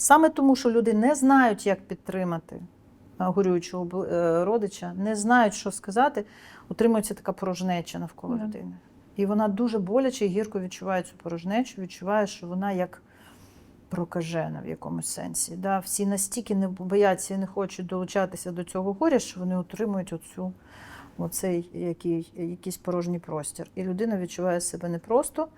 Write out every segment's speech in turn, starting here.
Саме тому, що люди не знають, як підтримати е, горюючого е, родича, не знають, що сказати, утримується така порожнеча навколо Да. людини. І вона дуже боляче і гірко відчуває цю порожнечу, відчуває, що вона як прокажена в якомусь сенсі. Да? Всі настільки не бояться і не хочуть долучатися до цього горя, що вони утримують оцю, оцей який, якийсь порожній простір. І людина відчуває себе не просто м,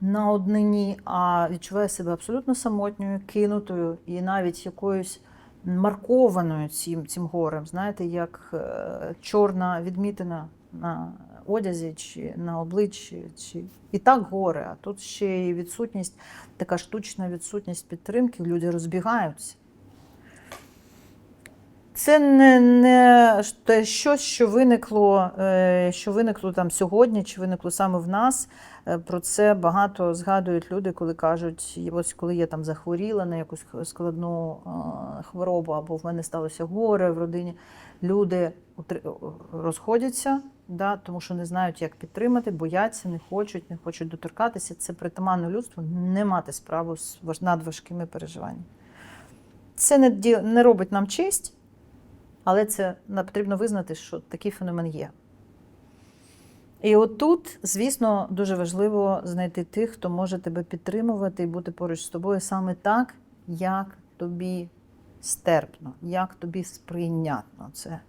на однині, а відчуває себе абсолютно самотньою, кинутою і навіть якоюсь маркованою цим, цим горем, знаєте, як е, чорна відмітина на одязі чи на обличчі. Чи... І так горе, а тут ще й відсутність, така штучна відсутність підтримки, люди розбігаються. Це не, не те щось, що виникло, е, що виникло там сьогодні, чи виникло саме в нас. Е, Про це багато згадують люди, коли кажуть, ось коли я там захворіла на якусь складну хворобу, або в мене сталося горе в родині. Люди розходяться, да, тому що не знають, як підтримати, бояться, не хочуть, не хочуть доторкатися. Це притаманно людству не мати справу з важ- надважкими переживаннями. Це не, не робить нам честь, але це потрібно визнати, що такий феномен є. І отут, звісно, дуже важливо знайти тих, хто може тебе підтримувати і бути поруч з тобою саме так, як тобі стерпно, як тобі сприйнятно це.